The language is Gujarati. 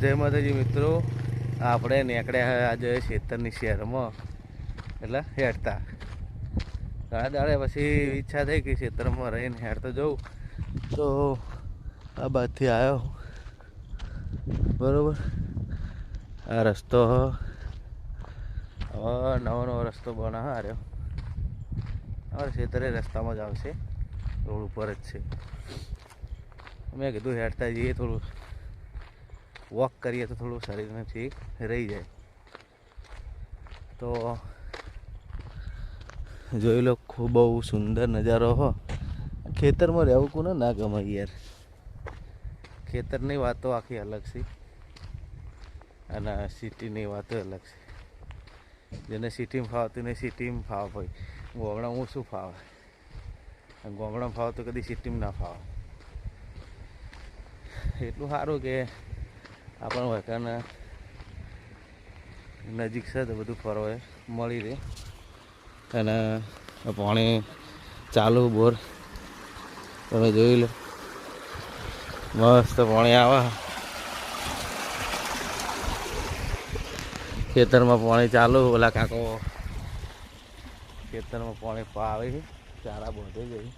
જય માતાજી મિત્રો. આપણે નીકળ્યા આજે ખેતરની શહેરમાં એટલે હેડતા ઘણા દાડે પછી ઈચ્છા થઈ કે ખેતરમાં રહીને હેડતો જવું. તો આ બાદથી આવ્યો બરોબર? આ રસ્તો. હવે નવો નવો રસ્તો બનાવ્યો અમારે ખેતરે રસ્તામાં જ આવશે. રોડ ઉપર જ છે. મેં કીધું હેડતા જઈએ થોડું. વોક કરીએ તો થોડું શરીરને ઠીક રહી જાય. તો જોઈ લો, ખૂબ બહુ સુંદર નજારો હો. ખેતરમાં રહેવું કોને ના ગમે યાર. ખેતરની વાતો આખી અલગ છે. અને સિટીની વાતો અલગ છે. જેને સિટીમાં ફાવતું ને સિટીમાં ફાવ હોય. ગોમડા હું શું ફાવે? ગોમડામાં ફાવ તો કદી સિટીમાં ના ફાવે. એટલું સારું કે આપણ વકાને નજીક છે, તો બધું ફરવા મળી રહે. અને પાણી ચાલુ, બોર. તમે જોઈ લો. મસ્ત પાણી આવે. ખેતરમાં પાણી ચાલુ, ઓલા કાકો ખેતરમાં પાણી પાવે ચારા બોધે જઈ